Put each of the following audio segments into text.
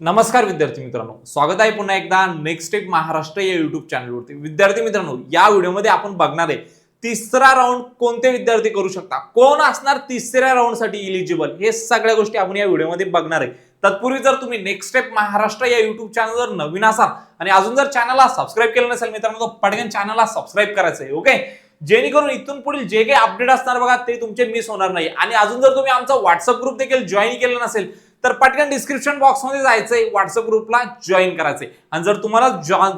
नमस्कार विद्यार्थी मित्रांनो. स्वागत आहे पुन्हा एकदा नेक्स्ट स्टेप महाराष्ट्र या युट्यूब चॅनलवरती विद्यार्थी मित्रांनो या व्हिडिओमध्ये आपण बघणार आहे तिसरा राऊंड कोणते विद्यार्थी करू शकता? कोण असणार तिसऱ्या राऊंडसाठी इलिजिबल हे सगळ्या गोष्टी आपण या व्हिडिओमध्ये बघणार आहे. तत्पूर्वी जर तुम्ही नेक्स्ट स्टेप महाराष्ट्र या युट्यूब चॅनलवर नवीन असाल आणि अजून जर चॅनलला सबस्क्राईब केलं नसेल मित्रांनो तर पटकन चॅनलला सबस्क्राईब करायचं आहे ओके जेणेकरून इथून पुढील जे काही अपडेट असणार बघा ते तुमचे मिस होणार नाही. आणि अजून जर तुम्ही आमचा व्हॉट्सअप ग्रुप देखील जॉईन केलं नसेल तर पटकन डिस्क्रिप्शन बॉक्समध्ये जायचंय व्हॉट्सअप ग्रुपला जॉईन करायचंय. आणि जर तुम्हाला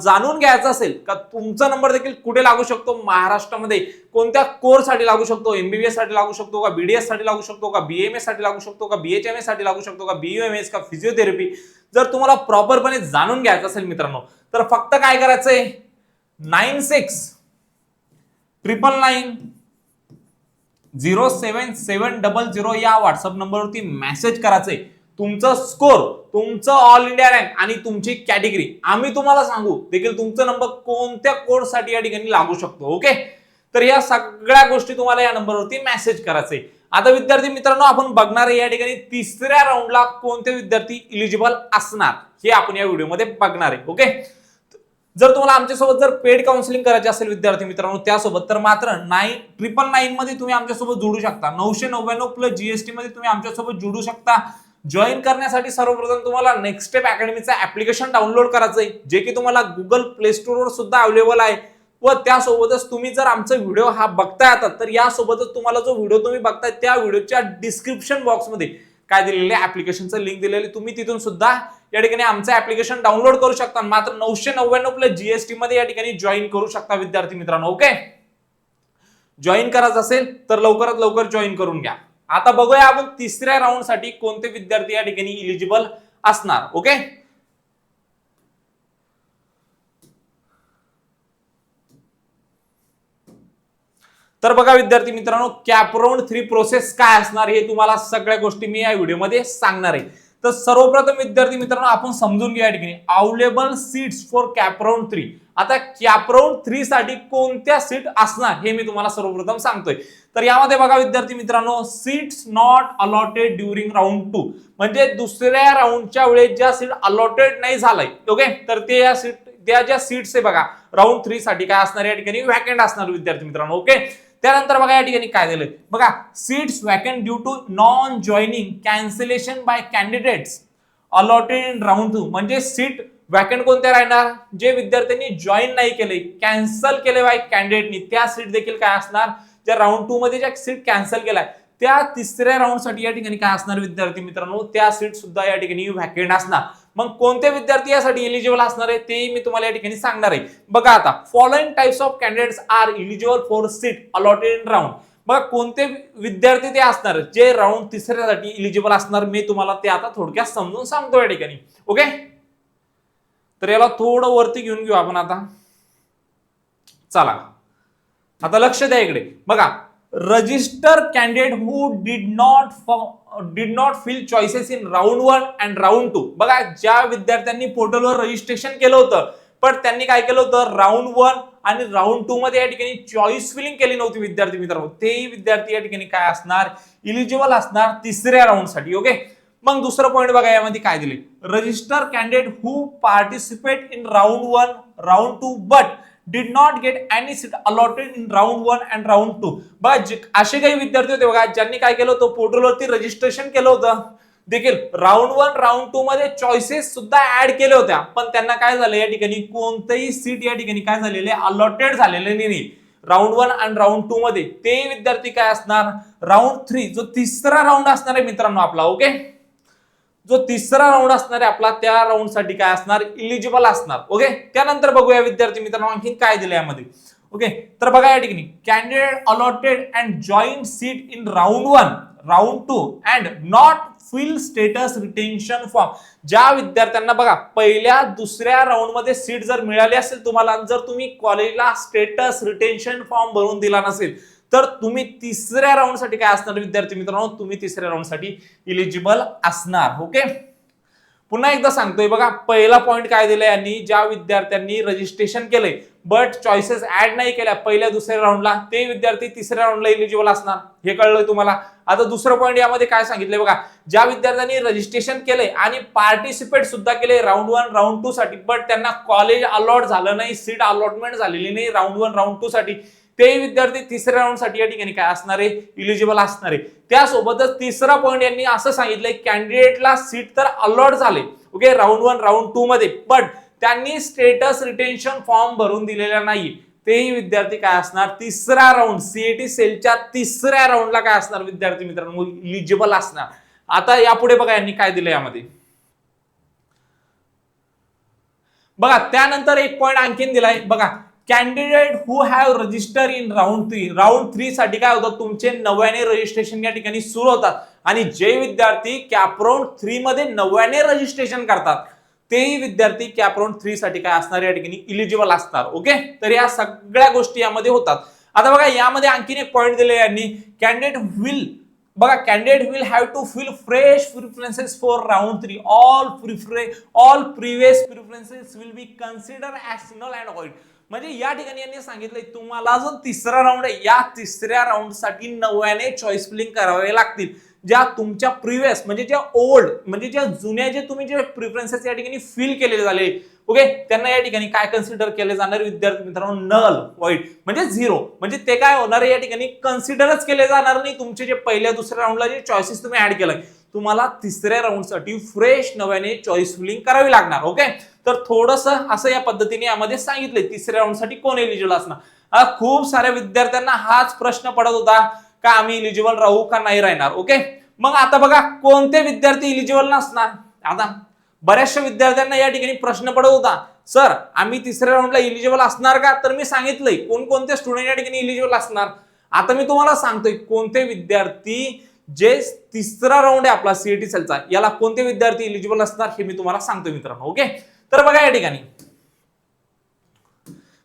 जाणून घ्यायचं असेल का तुमचा नंबर देखील कुठे लागू शकतो? महाराष्ट्रामध्ये कोणत्या कोर्ससाठी लागू शकतो? एमबीबीएससाठी लागू शकतो का? बीडीएससाठी लागू शकतो का? बीएमएससाठी लागू शकतो का? बीएचएमएससाठी लागू शकतो का? बीयूएमएस का? फिजिओथेरपी जर तुम्हाला प्रॉपरपणे जाणून घ्यायचं असेल मित्रांनो तर फक्त काय करायचंय? Nine six triple nine zero seven seven double zero या व्हॉट्सअप नंबरवरती मेसेज करायचंय. तुमचा स्कोर तुमचं ऑल इंडिया रँक आणि तुमची कॅटेगरी आम्ही तुम्हाला सांगू देखील तुमचा नंबर कोणत्या कोर्ससाठी या ठिकाणी लागू शकतो ओके तर या सगळ्या गोष्टी तुम्हाला या नंबरवरती मेसेज करायचे. आता विद्यार्थी मित्रांनो आपण बघणार आहे या ठिकाणी तिसऱ्या राऊंडला कोणते विद्यार्थी इलिजिबल असणार हे आपण या व्हिडिओमध्ये बघणार आहे ओके जर तुम्हाला आमच्यासोबत जर पेड काउन्सिलिंग करायचे असेल विद्यार्थी मित्रांनो त्यासोबत तर मात्र नाईन ट्रिपल नाईन मध्ये तुम्ही आमच्यासोबत जोडू शकता. नऊशे नव्याण्णव प्लस जीएसटी मध्ये तुम्ही आमच्यासोबत जोडू शकता. जॉईन करण्यासाठी सर्वप्रथम तुम्हाला नेक्स्ट स्टेप अकॅडमीचं ऍप्लिकेशन डाउनलोड करायचं आहे जे की तुम्हाला गुगल प्ले स्टोअरवर सुद्धा अवेलेबल आहे. व त्यासोबतच तुम्ही जर आमचा व्हिडिओ हा बघताय आता तर यासोबतच तुम्हाला जो व्हिडिओ तुम्ही बघताय त्या व्हिडिओच्या डिस्क्रिप्शन बॉक्समध्ये काय दिलेले ऍप्लिकेशनचं लिंक दिलेली तुम्ही तिथून सुद्धा या ठिकाणी आमचं ऍप्लिकेशन डाउनलोड करू शकता. मात्र नऊशे नव्याण्णव प्लस जीएसटी मध्ये या ठिकाणी जॉईन करू शकता विद्यार्थी मित्रांनो ओके जॉईन करायचं असेल तर लवकरात लवकर जॉईन करून घ्या. आता बघूया आपण तिसऱ्या राऊंडसाठी कोणते विद्यार्थी या ठिकाणी इलिजिबल असणार ओके तर बघा विद्यार्थी मित्रांनो कॅपराऊंड थ्री प्रोसेस काय असणार हे तुम्हाला सगळ्या गोष्टी मी या व्हिडिओमध्ये सांगणार आहे. तर सर्वप्रथम विद्यार्थी मित्रांनो आपण समजून घ्या या ठिकाणी. Available seats for CAP round three आता कॅपराऊंड थ्री साठी कोणत्या सीट असणार हे मी तुम्हाला सर्वप्रथम सांगतोय. तर यामध्ये बघा विद्यार्थी मित्रांनो seats not allotted during round two म्हणजे दुसऱ्या राऊंडच्या वेळेस ज्या सीट अलॉटेड नाही झालंय ओके तर ते या सीट त्या ज्या सीट्स आहे बघा राऊंड थ्री साठी काय असणार? या ठिकाणी व्हॅकंट असणार विद्यार्थी मित्रांनो ओके त्यानंतर बघा या ठिकाणी काय दिलंय? बघा seats vacant due to non joining cancellation by candidates allotted in round two म्हणजे सीट वॅकंट कोणत्या राहणार? जे विद्यार्थ्यांनी जॉईन नाही केले कॅन्सल केले बाय कॅन्डिडेटनी त्या सीट देखील काय असणार? ज्या राऊंड टू मध्ये ज्या सीट कॅन्सल केलाय त्या तिसऱ्या राऊंडसाठी या ठिकाणी काय असणार विद्यार्थी मित्रांनो? त्या सीट सुद्धा या ठिकाणी व्हॅकंट असणार. मग कोणते विद्यार्थी यासाठी एलिजिबल असणार आहे? ते मी तुम्हाला या ठिकाणी सांगणार आहे. बघा आता following types of candidates are eligible for seat allotted in round बघा कोणते विद्यार्थी ते असणार? जे राऊंड तिसऱ्यासाठी इलिजिबल असणार मी तुम्हाला ते आता थोडक्यात समजून सांगतो या ठिकाणी. ओके तर याला थोडं वरती घेऊन घेऊ आपण आता. चला. आता लक्ष द्या इकडे. बघा register candidate who did not did not fill choices in round one and round two बघा ज्या विद्यार्थ्यांनी पोर्टलवर रजिस्ट्रेशन केलं होतं पण त्यांनी काय केलं होतं? राऊंड वन आणि राऊंड टू मध्ये या ठिकाणी चॉईस फिलिंग केली नव्हती विद्यार्थी मित्रांनो. तेही विद्यार्थी या ठिकाणी काय असणार? इलिजिबल असणार तिसऱ्या राऊंडसाठी ओके मग दुसरं पॉईंट बघा यामध्ये काय दिले register candidate who participate in round one round two but did not get any seat allotted in round one and round two बघा असे काही विद्यार्थी होते बघा ज्यांनी काय केलं होतं? पोर्टलवरती रजिस्ट्रेशन केलं होतं. देखील राऊंड वन राऊंड टू मध्ये चॉईसेस सुद्धा ऍड केल्या होत्या. पण त्यांना काय झालं या ठिकाणी? कोणतंही सीट या ठिकाणी काय झालेले अलॉटेड झालेले नाही. राऊंड वन आणि राऊंड टू मध्ये ते विद्यार्थी काय असणार? राऊंड थ्री जो तिसरा राऊंड असणार आहे मित्रांनो आपला ओके जो तिसरा राऊंड असणार आहे आपला त्या राऊंडसाठी काय असणार? इलिजिबल असणार. ओके त्यानंतर बघूया विद्यार्थी मित्रांनो आणखी काय दिलं यामध्ये. ओके तर बघा या ठिकाणी. Candidate allotted and joint seat in round one round two and not fill status retention form ज्या विद्यार्थ्यांना बघा पहिल्या दुसऱ्या राऊंडमध्ये सीट जर मिळाली असेल तुम्हाला जर तुम्ही कॉलेजला स्टेटस रिटेन्शन फॉर्म भरून दिला नसेल तर तुम्ही तिसऱ्या राऊंडसाठी काय असणार विद्यार्थी मित्रांनो? तुम्ही तिसऱ्या राऊंडसाठी इलिजिबल असणार ओके पुन्हा एकदा सांगतोय बघा पहिला पॉईंट काय दिलाय यांनी? ज्या विद्यार्थ्यांनी रजिस्ट्रेशन केलंय बट चॉईसेस ऍड नाही केल्या पहिल्या दुसऱ्या राऊंडला ते विद्यार्थी तिसऱ्या राऊंडला इलिजिबल असणार. हे कळलंय तुम्हाला? आता दुसरं पॉईंट यामध्ये काय सांगितलंय बघा ज्या विद्यार्थ्यांनी रजिस्ट्रेशन केलंय आणि पार्टिसिपेट सुद्धा केले राऊंड वन राऊंड टू साठी बट त्यांना कॉलेज अलॉट झालं नाही सीट अलॉटमेंट झालेली नाही राऊंड वन राऊंड टू साठी ते विद्यार्थी तिसऱ्या राऊंडसाठी या ठिकाणी काय असणार? आहे इलिजिबल असणार. आहे त्यासोबतच तिसरा पॉईंट यांनी असं सांगितलंय कॅन्डिडेटला सीट तर अलॉट झाले. Okay round one round two मध्ये. बट त्यांनी स्टेटस रिटेन्शन फॉर्म भरून दिलेला नाही तेही विद्यार्थी काय असणार? तिसरा राऊंड सीएटी सेलच्या तिसऱ्या राऊंडला काय असणार विद्यार्थी मित्रांनो? इलिजिबल असणार. आता यापुढे बघा यांनी काय दिलं यामध्ये. बघा त्यानंतर एक पॉईंट आणखीन दिलाय. बघा candidate who have register in round three round three साठी काय होतं? तुमचे नव्याने रजिस्ट्रेशन या ठिकाणी सुरू होतात. आणि जे विद्यार्थी कॅपराऊंड थ्री मध्ये नव्याने रजिस्ट्रेशन करतात तेही विद्यार्थी कॅपराऊंड थ्री साठी काय असणार? या ठिकाणी इलिजिबल असणार ओके तर या सगळ्या गोष्टी यामध्ये होतात. आता बघा यामध्ये आणखीन एक पॉईंट दिले यांनी. कॅन्डिडेट विल बघा candidate will have to fill fresh preferences for round three all prefer all previous preferences will be consider as and ऑइट म्हणजे या ठिकाणी यांनी सांगितलंय तुम्हाला जो तिसरा राऊंड आहे. या तिसऱ्या राऊंडसाठी नव्याने चॉईस फिलिंग करावे लागतील. ज्या तुमच्या प्रिव्हियस म्हणजे ज्या ओल्ड म्हणजे ज्या जुन्या जे तुम्ही जे प्रिफरन्सेस या ठिकाणी फिल केलेले झाले ओके त्यांना या ठिकाणी काय कन्सिडर केले जाणार? विद्यार्थी मित्रांनो नल वाईट म्हणजे झिरो म्हणजे ते काय होणार या ठिकाणी कन्सिडरच केले जाणार नाही. तुमचे जे पहिल्या दुसऱ्या राऊंडला जे चॉईसेस तुम्ही ऍड केलंय तुम्हाला तिसऱ्या राऊंडसाठी फ्रेश नव्याने चॉईस फिलिंग करावी लागणार ओके तर थोडस असं या पद्धतीने यामध्ये सांगितलंय तिसऱ्या राऊंडसाठी कोण एलिजिबल असणार? खूप साऱ्या विद्यार्थ्यांना हाच प्रश्न पडत होता का आम्ही इलिजिबल राहू का नाही राहणार ओके मग आता बघा कोणते विद्यार्थी इलिजिबल नसणार? आता बऱ्याचशा विद्यार्थ्यांना या ठिकाणी प्रश्न पडत होता सर आम्ही तिसऱ्या राऊंडला इलिजिबल असणार का? तर मी सांगितलंय कोणकोणते स्टुडंट या ठिकाणी इलिजिबल असणार? आता मी तुम्हाला सांगतोय कोणते विद्यार्थी जे तिसरा राऊंड आहे आपला सीईटी सेलचा याला कोणते विद्यार्थी इलिजिबल असणार हे मी तुम्हाला सांगतोय मित्रांनो ओके तर बघा या ठिकाणी.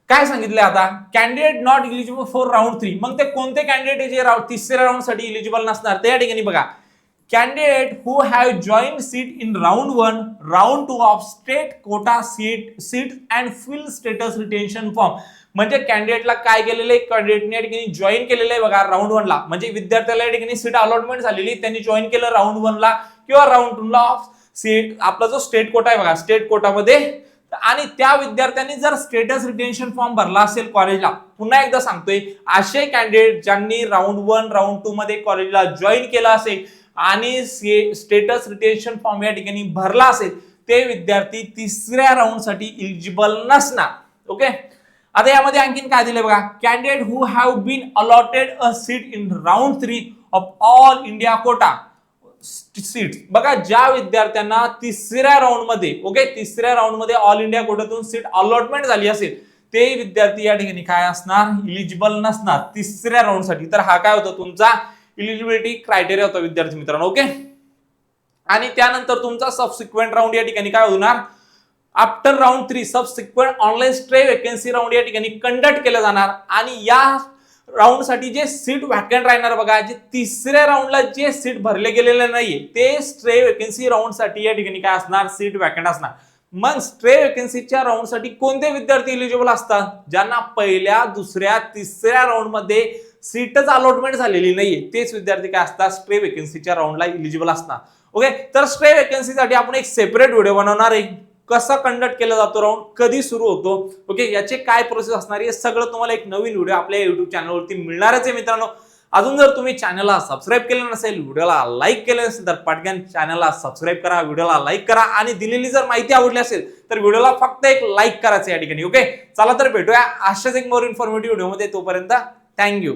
काय सांगितलं आता? Candidate not eligible for round three मग ते कोणते कॅन्डिडेट जे राऊंड तिसऱ्या राऊंडसाठी इलिजिबल नसणार? ते या ठिकाणी बघा. Candidate who have join seat in round one round two of state quota seat seat and fill status retention form म्हणजे कॅन्डिडेटला काय केलेलं आहे? कॅन्डिडेटने या ठिकाणी जॉईन केलेलं आहे बघा राऊंड वनला म्हणजे विद्यार्थ्याला या ठिकाणी सीट अलॉटमेंट झालेली त्यांनी जॉईन केलं राऊंड वनला किंवा राऊंड टू ला. ऑफ सीट आपला जो स्टेट कोटा आहे बघा स्टेट कोटामध्ये आणि त्या विद्यार्थ्यांनी जर स्टेटस रिटेन्शन फॉर्म भरला असेल कॉलेजला पुन्हा एकदा सांगतोय असे कॅन्डिडेट ज्यांनी राऊंड वन राऊंड टू मध्ये कॉलेजला जॉईन केलं असेल आणि स्टेटस रिटेन्शन फॉर्म या ठिकाणी भरला असेल ते विद्यार्थी तिसऱ्या राऊंडसाठी इलिजिबल नसणार. ओके आता यामध्ये आणखीन काय दिले बघा candidate who have been allotted a seat in round three of all India quota seat बघा ज्या विद्यार्थ्यांना तिसऱ्या राऊंडमध्ये ओके तिसऱ्या राऊंडमध्ये ऑल इंडिया कोट्यातून सीट अलॉटमेंट झाली असेल ते विद्यार्थी या ठिकाणी काय असणार? इलिजिबल नसणार. तिसऱ्या राऊंडसाठी. तर हा काय होता? तुमचा इलिजिबिलिटी क्रायटेरिया होता विद्यार्थी मित्रांनो ओके आणि त्यानंतर तुमचा सबसिक्वेंट राऊंड या ठिकाणी काय होणार? After round three subsequent online stray vacancy round या ठिकाणी कंडक्ट केला जाणार. आणि या राऊंडसाठी जे सीट व्हॅकंट राहणार बघा जे तिसऱ्या राऊंडला जे सीट भरले गेलेले नाहीये ते स्ट्रे वेकन्सी राऊंडसाठी या ठिकाणी काय असणार? सीट व्हॅकंट असणार. मग स्ट्रे वेकन्सीच्या राऊंडसाठी कोणते विद्यार्थी इलिजिबल असतात? ज्यांना पहिल्या दुसऱ्या तिसऱ्या राऊंडमध्ये सीटच अलॉटमेंट झालेली नाहीये तेच विद्यार्थी काय असतात? स्ट्रे वेकन्सीच्या राऊंडला इलिजिबल असतात. ओके तर स्ट्रे वेकन्सीसाठी आपण एक सेपरेट व्हिडिओ बनवणार आहे. कसा कंडक्ट केला जातो राऊंड? कधी सुरू होतो? ओके याचे काय प्रोसेस असणार आहे? हे सगळं तुम्हाला एक नवीन व्हिडिओ आपल्या युट्यूब चॅनलवरती मिळणारच आहे मित्रांनो. अजून जर तुम्ही चॅनलला सबस्क्राईब केलं नसेल व्हिडिओला लाईक केलं नसेल तर पटकन चॅनलला सबस्क्राईब करा व्हिडिओला लाईक करा आणि दिलेली जर माहिती आवडली असेल तर व्हिडिओला फक्त एक लाईक करायचं या ठिकाणी ओके चला तर भेटूया अशाच एक मोर इन्फॉर्मेटिव्ह व्हिडिओमध्ये तोपर्यंत. थँक्यू